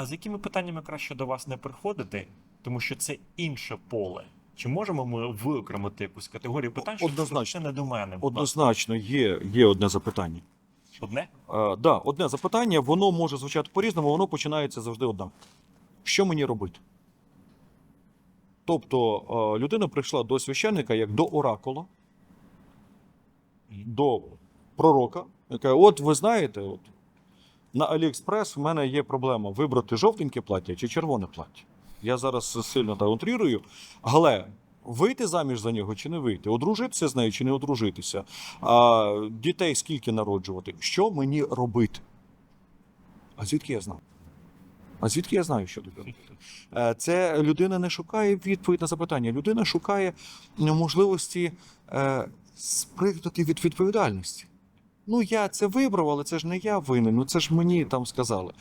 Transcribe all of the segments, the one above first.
А з якими питаннями краще до вас не приходити, тому що це інше поле? Чи можемо ми виокремити якусь категорію питань, що Однозначно. це не до мене? Однозначно, є, є одне запитання. Одне? Е, да, одне запитання, воно може звучати по-різному, воно починається завжди однаково. Що мені робити? Тобто е, людина прийшла до священника як до оракула, до пророка, яка, от ви знаєте, от, на Аліекспрес в мене є проблема вибрати жовтеньке плаття чи червоне плаття. Я зараз сильно так утрірую, але вийти заміж за нього чи не вийти, одружитися з нею чи не одружитися, а, дітей скільки народжувати, що мені робити? А звідки я знаю? А звідки я знаю, що робити? Е, Це людина не шукає відповідь на запитання. Людина шукає можливості е, спригнути від відповідальності. Ну, я це вибрав, але це ж не я винен, ну це ж мені там сказали.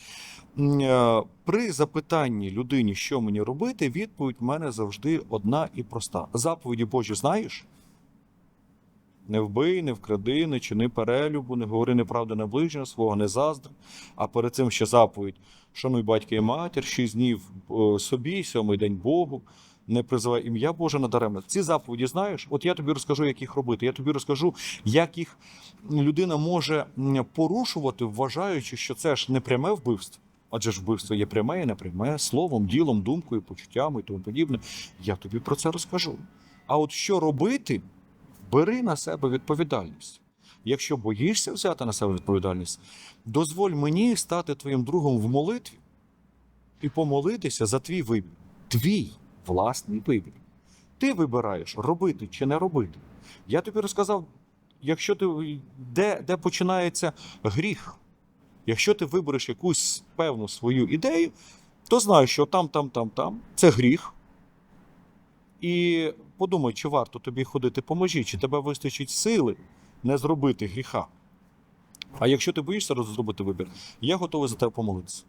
Е, При запитанні людині, що мені робити, відповідь в мене завжди одна і проста. Заповіді Божі знаєш? Не вбий, не вкради, не чини перелюбу, не говори неправди на ближнього свого, не заздри. А перед цим ще заповідь: шануй батька і матір, шість днів е, собі, сьомий день Богу, не призивай ім'я Боже надаремно. Ці заповіді знаєш? От я тобі розкажу, як їх робити. Я тобі розкажу, як їх людина може порушувати, вважаючи, що це ж не пряме вбивство. Адже ж вбивство є пряме і непряме, словом, ділом, думкою, почуттями і тому подібне. Я тобі про це розкажу. А от що робити, бери на себе відповідальність. Якщо боїшся взяти на себе відповідальність, дозволь мені стати твоїм другом в молитві і помолитися за твій вибір. Твій власний вибір. Ти вибираєш, робити чи не робити. Я тобі розказав, якщо ти де, де починається гріх, якщо ти вибереш якусь певну свою ідею, то знай, що там, там, там, там це гріх. І подумай, чи варто тобі ходити по межі, чи тебе вистачить сили не зробити гріха. А якщо ти боїшся зробити вибір, я готовий за тебе помолитися.